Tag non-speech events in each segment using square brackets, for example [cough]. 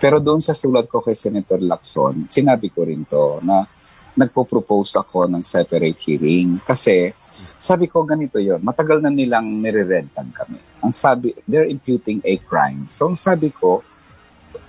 Pero doon sa sulat ko kay Senator Lacson, sinabi ko rin to na nagpo-propose ako ng separate hearing kasi sabi ko ganito yon matagal na nilang nire-red tag kami. Ang sabi, they're imputing a crime. So ang sabi ko,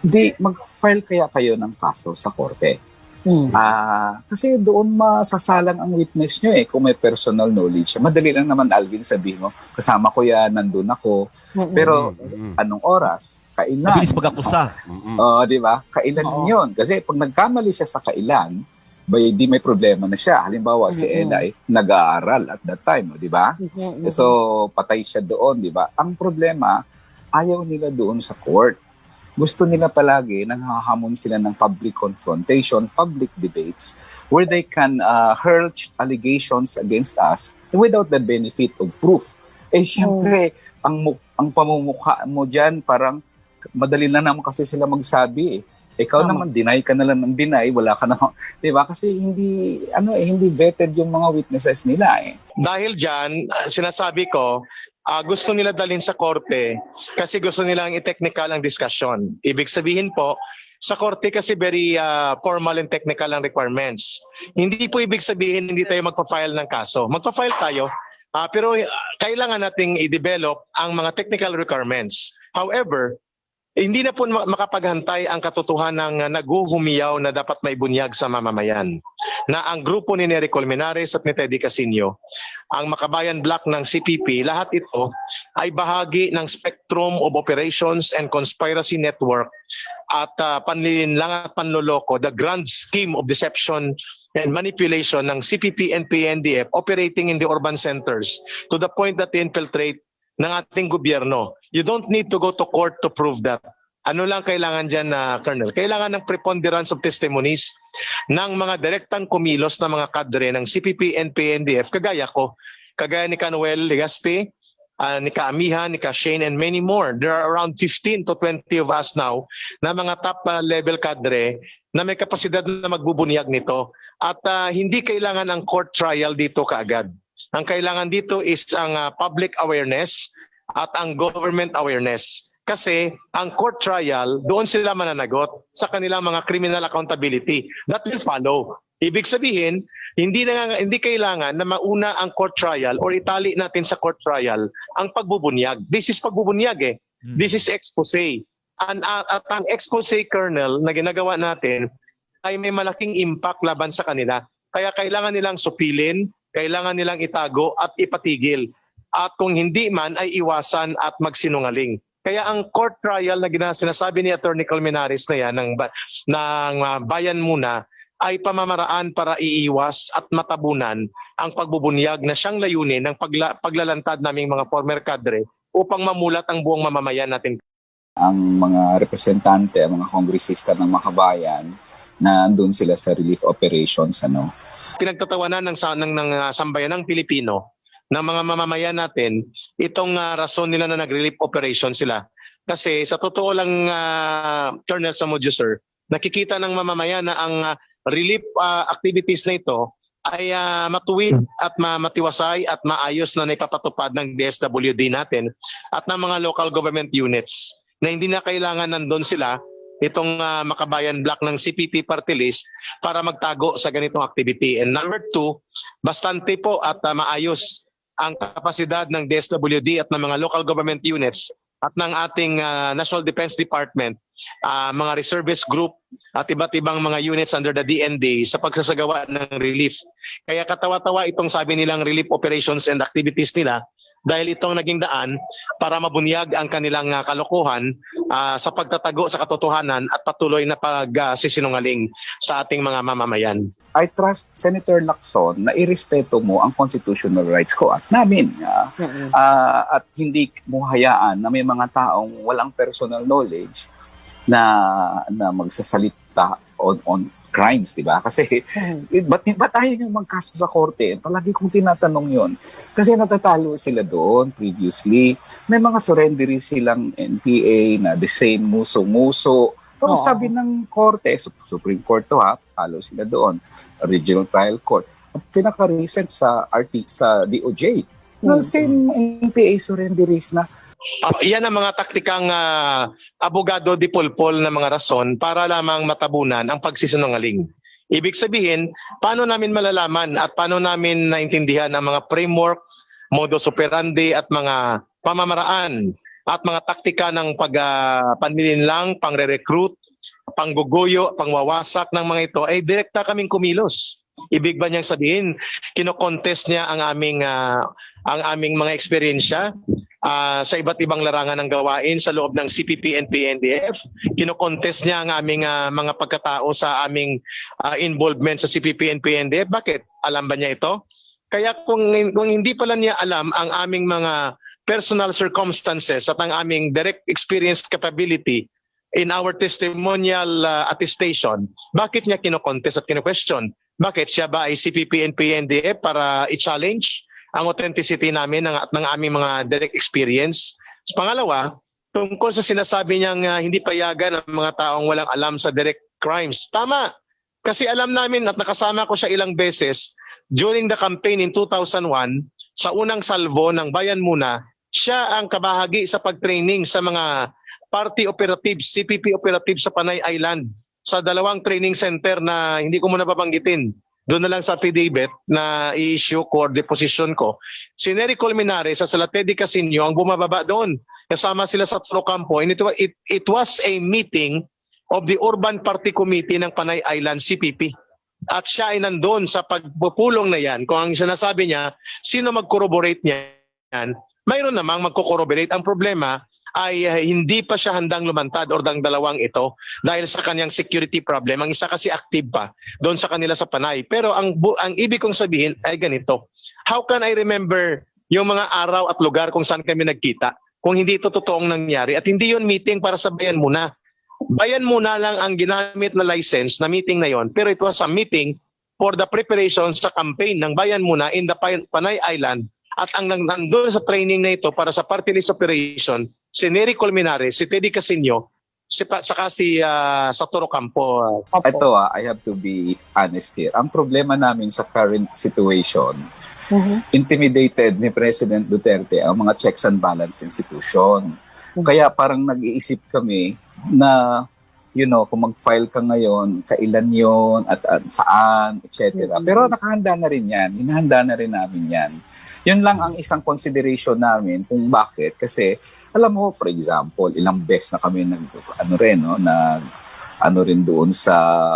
di mag-file kaya kayo ng kaso sa korte. Mm. Ah, kasi doon masasalang ang witness nyo eh kung may personal knowledge. Madali lang naman Alvin sabihin mo, kasama ko yan, nandun ako. Mm-mm. Pero Mm-mm. anong oras? Kailan? Mabilis pag-akusa. Mm-mm. Oo, di ba? Kailan Oo. yun? Kasi pag nagkamali siya sa kailan, bay, di may problema na siya. Halimbawa, si Mm-mm. Ella ay nag-aaral at that time, di ba? Mm-mm. So, patay siya doon, di ba? Ang problema, ayaw nila doon sa court. Gusto nila palagi, nanghahamon sila ng public confrontation, public debates, where they can uh, hurl allegations against us without the benefit of proof. Eh, siyempre, ang, mu- ang pamumukha mo dyan, parang madali na naman kasi sila magsabi eh. Ikaw Tama. naman, deny ka na lang ng deny, wala ka naman, [laughs] di ba? Kasi hindi, ano eh, hindi vetted yung mga witnesses nila eh. Dahil dyan, sinasabi ko, ah, gusto nila dalhin sa korte kasi gusto nilang i-technical ang discussion. Ibig sabihin po, sa korte kasi very ah, formal and technical ang requirements. Hindi po ibig sabihin hindi tayo magpa-file ng kaso. Magpa-file tayo, ah, pero ah, kailangan nating i-develop ang mga technical requirements. However, hindi na po ma- makapaghantay ang katotohanan ng naghuhumiyaw na dapat may bunyag sa mamamayan na ang grupo ni Nery Colmenares at ni Teddy Casino ang Makabayan Block ng CPP, lahat ito ay bahagi ng spectrum of operations and conspiracy network at uh, panlilinlang at panloloko, the grand scheme of deception and manipulation ng CPP and PNDF operating in the urban centers to the point that they infiltrate ng ating gobyerno. You don't need to go to court to prove that. Ano lang kailangan dyan na, Colonel? Kailangan ng preponderance of testimonies ng mga direktang kumilos na mga kadre ng CPP and PNDF, kagaya ko, kagaya ni Canuel Legaspi, ah, ni Kaamiha, ni Ka Shane, and many more. There are around 15 to 20 of us now na mga top ah, kadre na may kapasidad na magbubunyag nito. At ah, hindi kailangan ang court trial dito kaagad. Ang kailangan dito is ang ah, public awareness at ang government awareness. Kasi ang court trial, doon sila mananagot sa kanilang mga criminal accountability. That will follow. Ibig sabihin, hindi na hindi kailangan na mauna ang court trial or itali natin sa court trial ang pagbubunyag. This is pagbubunyag eh. This is expose. An, at, at ang expose kernel na ginagawa natin ay may malaking impact laban sa kanila. Kaya kailangan nilang supilin, kailangan nilang itago at ipatigil. At kung hindi man ay iwasan at magsinungaling. Kaya ang court trial na sinasabi ni Attorney Colmenares na yan ng, ng ah, bayan muna ay pamamaraan para iiwas at matabunan ang pagbubunyag na siyang layunin ng pagla- paglalantad naming mga former cadre upang mamulat ang buong mamamayan natin. ang mga representante, ang mga kongresista ng makabayan na andun sila sa relief operations ano. pinagtatawanan ng, sa- ng, ng ah, sambayanang Pilipino ng mga mamamayan natin itong ah, rason nila na nag-relief operation sila. Kasi sa totoo lang, uh, Colonel Samudio sir, nakikita ng mamamayan na ang ah, relief ah, activities na ito ay ah, matuwid at ma- matiwasay at maayos na naipapatupad ng DSWD natin at ng mga local government units na hindi na kailangan nandun sila itong ah, makabayan block ng CPP party list para magtago sa ganitong activity. And number two, bastante po at uh, maayos ang kapasidad ng DSWD at ng mga local government units at ng ating uh, National Defense Department, uh, mga reservist group at iba't ibang mga units under the DND sa pagsasagawa ng relief. Kaya katawa-tawa itong sabi nilang relief operations and activities nila dahil itong naging daan para mabunyag ang kanilang uh, kalokohan uh, sa pagtatago sa katotohanan at patuloy na pagsisinungaling sa ating mga mamamayan. I trust Senator Lacson na irespeto mo ang constitutional rights ko at namin. ah, Mm-mm. ah, at hindi mo hayaan na may mga taong walang personal knowledge na na magsasalita on, on crimes, di ba? Kasi Mm. eh, ba't, ba't ayaw yung magkaso sa korte? Palagi kong tinatanong yon Kasi natatalo sila doon previously. May mga surrendery silang NPA na the same muso-muso. Pero Oo. sabi ng korte, Sup- Supreme Court to ha, talo sila doon. Regional Trial Court. At pinaka-recent sa RT sa DOJ, na Mm. same NPA surrenderies na Ah, yan ang mga taktikang ah, abogado di pulpol na mga rason para lamang matabunan ang pagsisinungaling. Ibig sabihin, paano namin malalaman at paano namin naintindihan ang mga framework, modus operandi at mga pamamaraan at mga taktika ng pag uh, panlilinlang, pangre-recruit, pangguguyo, pangwawasak ng mga ito ay direkta kaming kumilos. Ibig ba niyang sabihin, kino-contest niya ang aming ah, ang aming mga eksperyensya ah, sa iba't ibang larangan ng gawain sa loob ng CPP and PNDF. Kino-contest niya ang aming ah, mga pagkatao sa aming ah, involvement sa CPP and PNDF. Bakit? Alam ba niya ito? Kaya kung, kung hindi pala niya alam ang aming mga personal circumstances at ang aming direct experience capability in our testimonial uh, attestation, bakit niya kino-contest at kino-question? Bakit siya ba ay CPP and PNDF para i-challenge ang authenticity namin ng, ng aming mga direct experience? Pangalawa, tungkol sa sinasabi niyang uh, hindi payagan ang mga taong walang alam sa direct crimes. Tama. Kasi alam namin at nakasama ko siya ilang beses during the campaign in 2001 sa unang salvo ng Bayan Muna, siya ang kabahagi sa pag-training sa mga party operatives, CPP operatives sa Panay Island sa dalawang training center na hindi ko muna babanggitin. Doon na lang sa affidavit na i-issue ko or deposition ko. Si Nery Colmenares sa Salatedi Casino ang bumababa doon. Kasama sila sa Trocampo. And it, it, it was a meeting of the Urban Party Committee ng Panay Island, CPP. At siya ay nandun sa pagpupulong na yan. Kung ang sinasabi niya, sino mag-corroborate niya yan? Mayroon namang magko-corroborate. Ang problema, ay uh, hindi pa siya handang lumantad or dang dalawang ito dahil sa kanyang security problem. Ang isa kasi active pa doon sa kanila sa Panay. Pero ang ang ibig kong sabihin ay ganito. How can I remember yung mga araw at lugar kung saan kami nagkita kung hindi ito totoong nangyari at hindi yun meeting para sa bayan muna. Bayan muna lang ang ginamit na license na meeting na yon pero it was a meeting for the preparation sa campaign ng Bayan Muna in the Pan- Panay Island at ang nandun sa training na ito para sa party list operation, si Nery Colmenares, si Teddy Casino, si, pa- saka si uh, Saturo Campo. Opo. Ito ah, I have to be honest here. Ang problema namin sa current situation, Mhm. intimidated ni President Duterte ang mga checks and balance institution. Kaya parang nag-iisip kami na you know, kung mag-file ka ngayon, kailan yon at, at saan, etc. Mhm. Pero nakahanda na rin yan. Hinahanda na rin namin yan. Yun lang ang isang consideration namin kung bakit. Kasi, alam mo, for example, ilang beses na kami nag, ano rin, no, nag, ano rin doon sa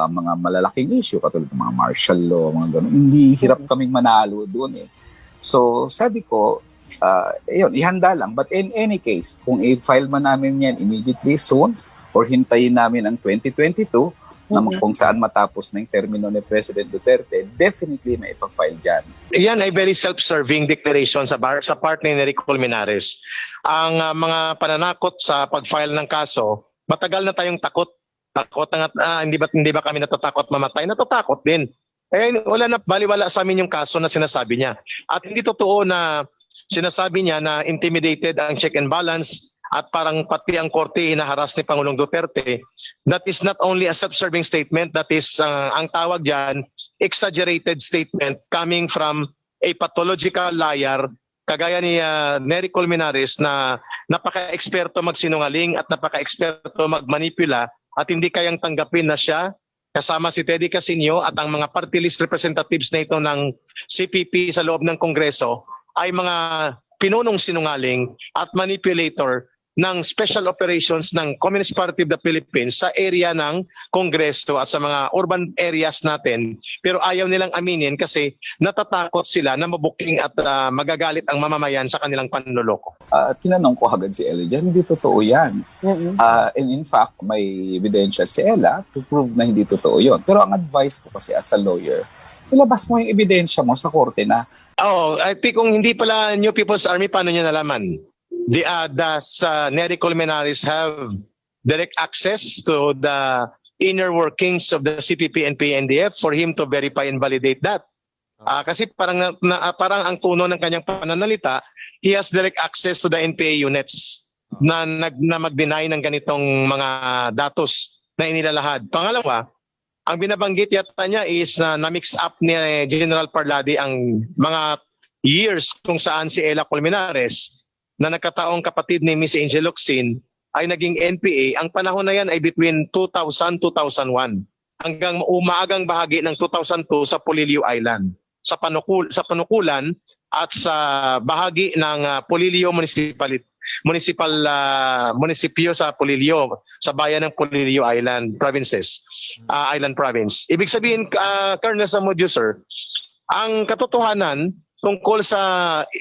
mga malalaking issue, katulad ng mga martial law, mga ganun. Hindi hirap kaming manalo doon eh. So, sabi ko, uh, yun, ihanda lang. But in any case, kung i-file man namin yan immediately soon, or hintayin namin ang 2022, na Mhm. kung saan matapos na yung termino ni President Duterte, definitely may ipafile dyan. Yan ay very self-serving declaration sa, bar, sa part ni Nery Colmenares. Ang ah, mga pananakot sa pag-file ng kaso, matagal na tayong takot. Takot na, ah, hindi ba hindi ba kami natatakot mamatay? Natatakot din. Eh wala na baliwala sa amin yung kaso na sinasabi niya. At hindi totoo na sinasabi niya na intimidated ang check and balance at parang pati ang korte hinaharas ni Pangulong Duterte. That is not only a self-serving statement, that is ah, ang tawag diyan exaggerated statement coming from a pathological liar kagaya ni uh, Nery Colmenares na napaka-eksperto magsinungaling at napaka-eksperto magmanipula at hindi kayang tanggapin na siya kasama si Teddy Casino at ang mga party list representatives na ito ng CPP sa loob ng Kongreso ay mga pinunong sinungaling at manipulator ng special operations ng Communist Party of the Philippines sa area ng Kongreso at sa mga urban areas natin. Pero ayaw nilang aminin kasi natatakot sila na mabuking at ah, magagalit ang mamamayan sa kanilang panloloko. Uh, tinanong ko agad si Ella, hindi totoo yan. Uh, and in fact, may ebidensya si Ella to prove na hindi totoo yon. Pero ang advice ko kasi as a lawyer, ilabas mo yung ebidensya mo sa korte na Oo, I think kung hindi pala New People's Army, paano niya nalaman? The, uh, does uh, Nery Colmenares have direct access to the inner workings of the CPP and PNDF for him to verify and validate that? Ah, kasi parang na, ah, parang ang tono ng kanyang pananalita, he has direct access to the NPA units na nag na mag-deny ng ganitong mga datos na inilalahad. Pangalawa, ang binabanggit yata niya is na na-mix up ni General Parladi ang mga years kung saan si Ella Colmenares na nagkataong kapatid ni Miss Angel Locsin ay naging NPA. Ang panahon na yan ay between 2000-2001 hanggang umaagang bahagi ng 2002 sa Polillo Island. Sa, panukul sa panukulan at sa bahagi ng uh, Polillo Municipality municipal ah, munisipyo sa Polillo sa bayan ng Polillo Island provinces ah, island province ibig sabihin uh, Colonel Samudio sir ang katotohanan tungkol sa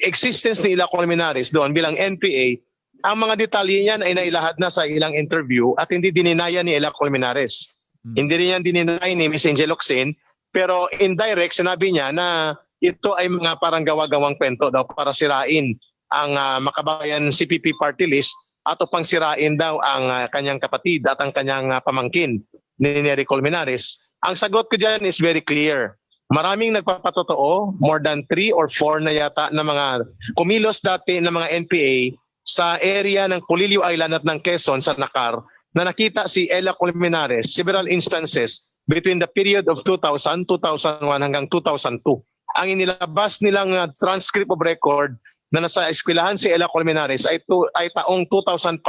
existence ni Ila Colmenares doon bilang NPA ang mga detalye niyan ay nailahad na sa ilang interview at hindi dininaya ni Ila Colmenares hindi rin yan dininay ni Miss Angel Locsin pero indirect sinabi niya na ito ay mga parang gawa-gawang kwento daw para sirain ang ah, makabayan CPP party list at upang sirain daw ang ah, kanyang kapatid at ang kanyang ah, pamangkin ni Nery Colmenares. Ang sagot ko dyan is very clear. Maraming nagpapatotoo, more than three or four na yata na mga kumilos dati ng mga NPA sa area ng Polillo Island at ng Quezon sa Nakar na nakita si Ella Colmenares several instances between the period of 2000, 2001 hanggang 2002. Ang inilabas nilang uh, transcript of record na nasa eskwelahan si Ella Colmenares ay, tu- ay taong 2005,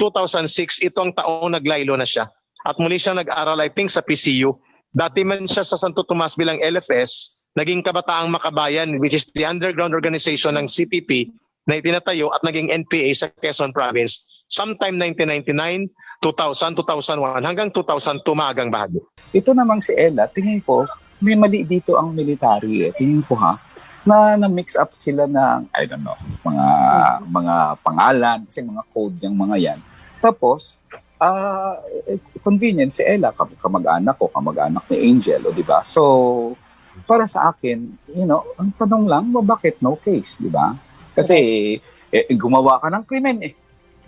2006, itong taong naglaylo na siya. At muli siya nag-aral I think sa PCU. Dati man siya sa Santo Tomas bilang LFS, naging kabataang makabayan which is the underground organization ng CPP na itinatayo at naging NPA sa Quezon Province sometime 1999, 2000, 2001 hanggang 2002 maagang bahagi. Ito namang si Ella, tingin ko, may mali dito ang military eh. Tingin ko ha, na na-mix up sila ng, I don't know, mga mga pangalan, kasi mga code yung mga yan. Tapos, ah eh, convenient si Ella, kam- kamag-anak ko, kamag-anak ni Angel, o di ba? So, para sa akin, you know, ang tanong lang, "Ba, bakit no case, di ba? Kasi eh, gumawa ka ng krimen eh.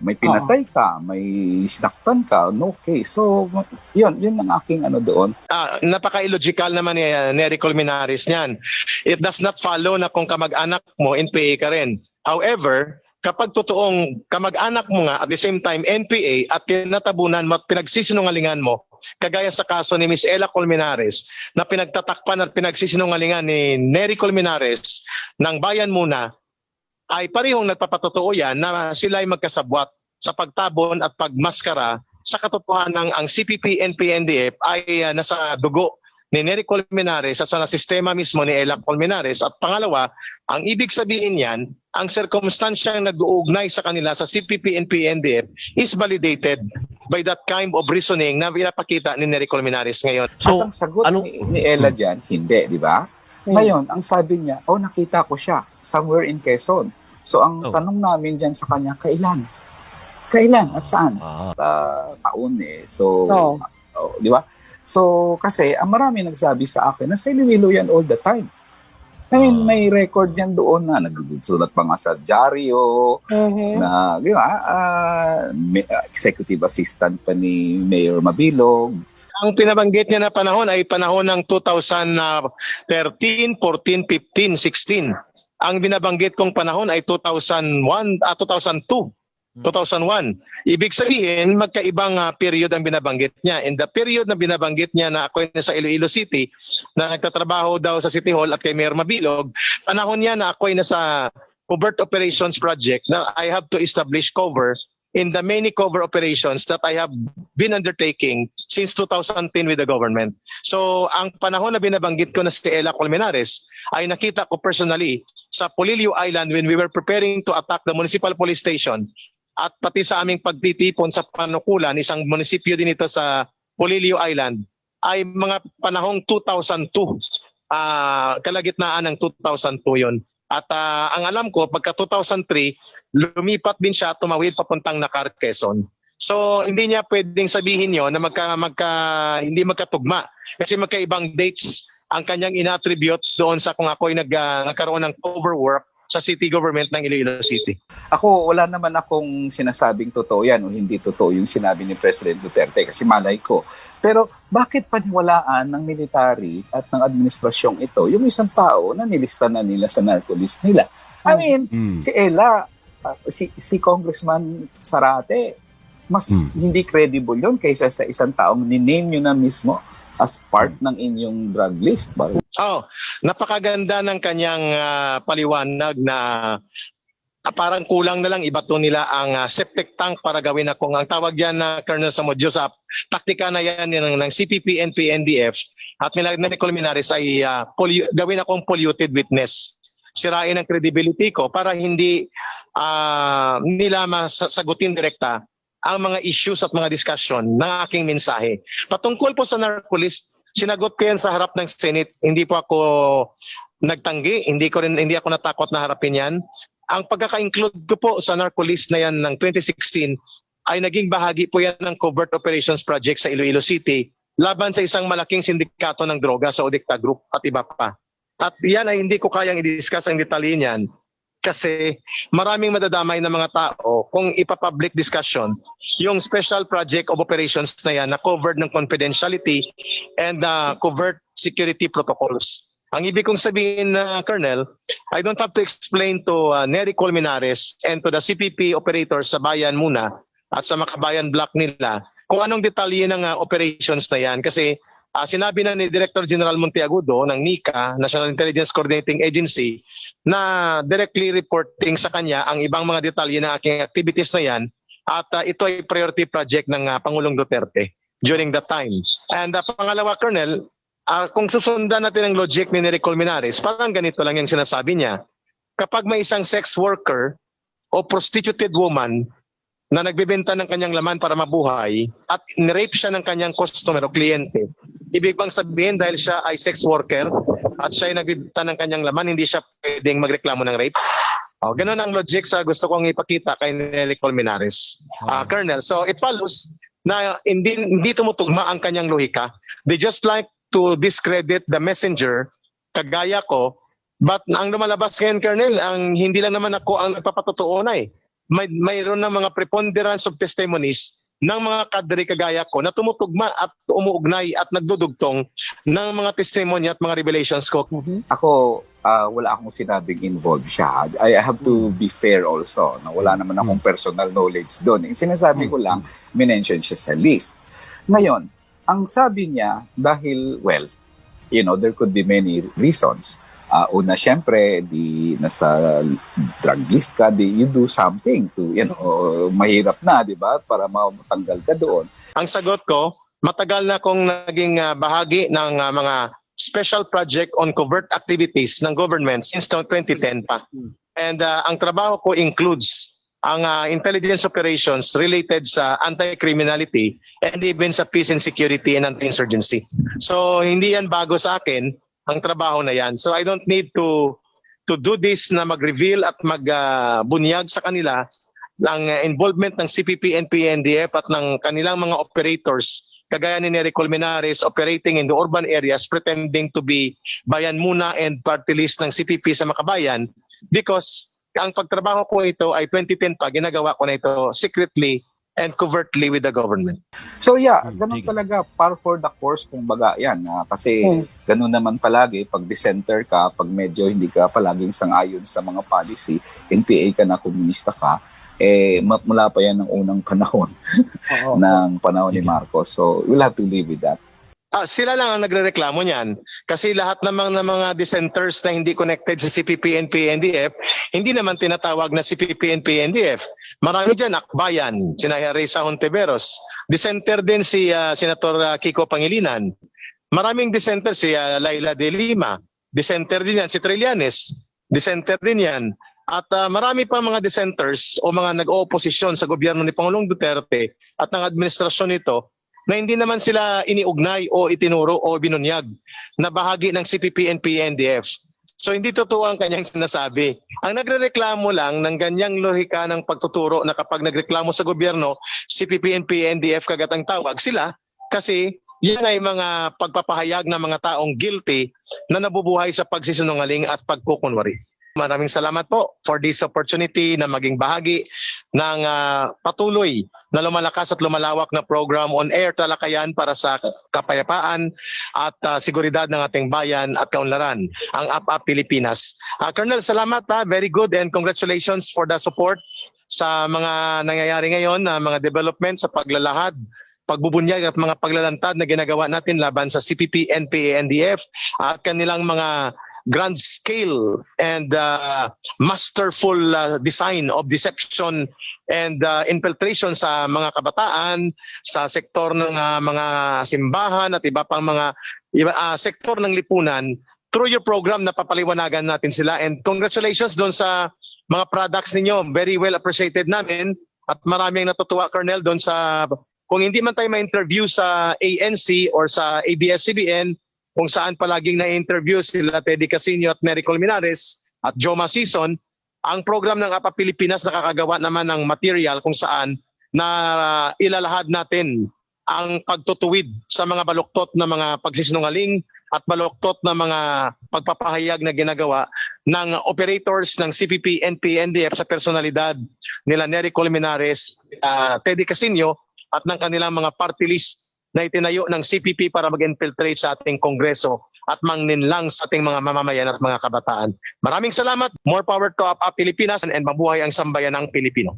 May pinatay ka, may sinaktan ka, no case. So, yun, yun ang aking ano doon. Ah, napaka-illogical naman ni uh, Nery Colmenares niyan. It does not follow na kung kamag-anak mo, NPA ka rin. However, kapag totoong kamag-anak mo nga at the same time NPA at pinatabunan mo at pinagsisinungalingan mo, kagaya sa kaso ni Miss Ella Colmenares na pinagtatakpan at pinagsisinungalingan ni Nery Colmenares ng bayan muna, ay parehong nagpapatotoo yan na sila ay magkasabwat sa pagtabon at pagmaskara sa katotohanan ang CPP, NP, NDF ay ah, nasa dugo ni Nery Colmenares at sa sistema mismo ni Ella Colmenares. At pangalawa, ang ibig sabihin yan, ang circumstansyang nag-uugnay sa kanila sa CPP, NP, NDF is validated by that kind of reasoning na pinapakita ni Nery Colmenares ngayon. So, At ang sagot anong- ni, ni Ella dyan, hindi, di ba? Ngayon, ang sabi niya, oh, nakita ko siya somewhere in Quezon. So, ang Oh. tanong namin dyan sa kanya, kailan? Kailan at saan? Ah, Uh, taon eh. So, Oo. oh, di ba? So, kasi, ang marami nagsabi sa akin na sa Iloilo yan all the time. I mean, may record yan doon na nagsusulat pa nga sa dyaryo, Mhm. na, di ba, may- ah, executive assistant pa ni Mayor Mabilog, Ang pinabanggit niya na panahon ay panahon ng 2013, 14, 15, 16. Ang binabanggit kong panahon ay 2001 at 2002. 2001. Ibig sabihin, magkaibang ah, period ang binabanggit niya. In the period na binabanggit niya na ako ay nasa Iloilo City, na nagtatrabaho daw sa City Hall at kay Mayor Mabilog, panahon niya na ako ay nasa covert operations project na I have to establish cover in the many cover operations that I have been undertaking since 2010 with the government. So, ang panahon na binabanggit ko na si Ella Colmenares ay nakita ko personally sa Polillo Island when we were preparing to attack the municipal police station at pati sa aming pagtitipon sa panukulan, isang munisipyo din ito sa Polillo Island, ay mga panahong 2002. ah kalagitnaan ng 2002 yon. At ah, ang alam ko, pagka 2003, lumipat din siya tumawid papuntang Nakar, Quezon. So hindi niya pwedeng sabihin yon na magka, magka, hindi magkatugma kasi magkaibang dates ang kanyang inattribute doon sa kung ako ay nag, ah, nagkaroon ng cover work sa city government ng Iloilo City. Ako, wala naman akong sinasabing totoo yan o hindi totoo yung sinabi ni President Duterte kasi malay ko. Pero bakit paniwalaan ng military at ng administrasyong ito yung isang tao na nilista na nila sa narcolist nila? I mean, mm. si Ella, uh, si, si Congressman Sarate, mas Hmm. hindi credible yon kaysa sa isang taong niname nyo na mismo as part ng inyong drug list. Ba? Oh, napakaganda ng kanyang ah, paliwanag na ah, parang kulang na lang ibato nila ang ah, septic tank para gawin akong ang tawag yan na Colonel Samudyo sa taktika na yan ng, ng CPP, NP, NDF at nila Nicole Minares ay ah, pollu- gawin akong polluted witness. Sirain ang credibility ko para hindi ah, nila masasagutin direkta ang mga issues at mga discussion ng aking mensahe. Patungkol po sa narcolist, sinagot ko yan sa harap ng Senate. Hindi po ako nagtanggi, hindi ko rin hindi ako natakot na harapin yan. Ang pagkaka-include ko po sa narcolist na yan ng 2016 ay naging bahagi po yan ng covert operations project sa Iloilo City laban sa isang malaking sindikato ng droga sa Odicta Group at iba pa. At yan ay hindi ko kayang i-discuss ang detalye niyan kasi maraming madadamay na mga tao kung ipa-public discussion yung special project of operations na yan na covered ng confidentiality and uh, covert security protocols. Ang ibig kong sabihin na Colonel, I don't have to explain to uh, Nery Colmenares and to the CPP operators sa bayan muna at sa makabayan block nila kung anong detalye ng uh, operations na yan kasi uh, sinabi na ni Director General Monteagudo ng NICA, National Intelligence Coordinating Agency, na directly reporting sa kanya ang ibang mga detalye ng aking activities na yan at uh, ito ay priority project ng uh, Pangulong Duterte during that time. And uh, pangalawa, Colonel, uh, kung susundan natin ang logic ni Nery Colmenares, parang ganito lang yung sinasabi niya. Kapag may isang sex worker o prostituted woman na nagbebenta ng kanyang laman para mabuhay at nirape siya ng kanyang customer o kliyente, ibig bang sabihin dahil siya ay sex worker at siya ay nagbebenta ng kanyang laman, hindi siya pwedeng magreklamo ng rape? Oh, ganun ang logic sa gusto kong ipakita kay Nelly Colmenares, ah, Colonel. So it follows na hindi, hindi tumutugma ang kanyang lohika. They just like to discredit the messenger, kagaya ko, but ang lumalabas ngayon, Colonel, ang hindi lang naman ako ang nagpapatotoo na eh. May, mayroon na mga preponderance of testimonies ng mga kadre kagaya ko na tumutugma at umuugnay at nagdudugtong ng mga testimonya at mga revelations ko. Ako, ah, wala akong sinabing involved siya. I have to be fair also. No? Wala naman akong personal knowledge doon. Yung sinasabi ko lang, minention siya sa list. Ngayon, ang sabi niya, dahil, well, you know, there could be many reasons. Ah, una, syempre, di nasa drug list ka, di you do something to, you know, mahirap na, di ba? Para matanggal ka doon. Ang sagot ko, matagal na akong naging ah, bahagi ng ah, mga special project on covert activities ng government since noong 2010 pa. And ah, ang trabaho ko includes ang ah, intelligence operations related sa anti-criminality and even sa peace and security and anti-insurgency. So hindi yan bago sa akin ang trabaho na yan. So I don't need to to do this na mag-reveal at mag-bunyag sa kanila ng uh, involvement ng CPP, NP, NDF at ng kanilang mga operators kagaya ni Nery Colmenares operating in the urban areas pretending to be bayan muna and party list ng CPP sa Makabayan because ang pagtrabaho ko ito ay 2010 pa, ginagawa ko na ito secretly and covertly with the government. So yeah, Hmm, ganun talaga, par for the course kung baga yan. ah, kasi Hmm. ganun naman palagi, pag dissenter ka, pag medyo hindi ka palaging sangayon sa mga policy, NPA ka na, komunista ka, eh mula pa yan ng unang [laughs] panahon ng panahon ni. Marcos. So we'll have to live with that. Ah, sila lang ang nagrereklamo niyan. Kasi lahat namang ng mga dissenters na hindi connected sa CPP, NP, NDF, hindi naman tinatawag na CPP, NP, NDF. Marami dyan, Akbayan, sina Reza Hontiveros. Dissenter din si ah, Senator ah, Kiko Pangilinan. Maraming dissenter si ah, Laila De Lima. Dissenter din yan si Trillanes. Dissenter din yan. At ah, marami pa mga dissenters o mga nag-ooposisyon sa gobyerno ni Pangulong Duterte at ng administrasyon nito na hindi naman sila iniugnay o itinuro o binunyag na bahagi ng CPP, NP, NDF. So hindi totoo ang kanyang sinasabi. Ang nagrereklamo lang ng ganyang lohika ng pagtuturo na kapag nagreklamo sa gobyerno, CPP, NP, NDF kagat ang tawag sila kasi yan ay mga pagpapahayag ng mga taong guilty na nabubuhay sa pagsisinungaling at pagkukunwari. Maraming salamat po for this opportunity na maging bahagi ng ah, patuloy na lumalakas at lumalawak na program on air talakayan para sa kapayapaan at ah, seguridad ng ating bayan at kaunlaran, ang APA Pilipinas. Ah, Colonel, salamat ha. Very good and congratulations for the support sa mga nangyayari ngayon na mga development sa paglalahad pagbubunyag at mga paglalantad na ginagawa natin laban sa CPP, NPA, NDF at kanilang mga grand scale and uh, masterful uh, design of deception and uh, infiltration sa mga kabataan, sa sektor ng uh, mga simbahan at iba pang mga iba, uh, sektor ng lipunan. Through your program napapaliwanagan natin sila and congratulations doon sa mga products ninyo. Very well appreciated namin at maraming natutuwa Colonel doon sa kung hindi man tayo ma-interview sa ANC or sa ABS-CBN kung saan palaging na-interview sila Teddy Casino at Mary Colmenares at Joma Season ang program ng APA Pilipinas nakakagawa naman ng material kung saan na ilalahad natin ang pagtutuwid sa mga baluktot na mga pagsisinungaling at baluktot na mga pagpapahayag na ginagawa ng operators ng CPP, NP, NDF sa personalidad nila Nery Colmenares, uh, Teddy Casino at ng kanilang mga party list na itinayo ng CPP para mag-infiltrate sa ating kongreso at mangninlang sa ating mga mamamayan at mga kabataan. Maraming salamat. More power to APA Pilipinas and mabuhay ang sambayan ng Pilipino.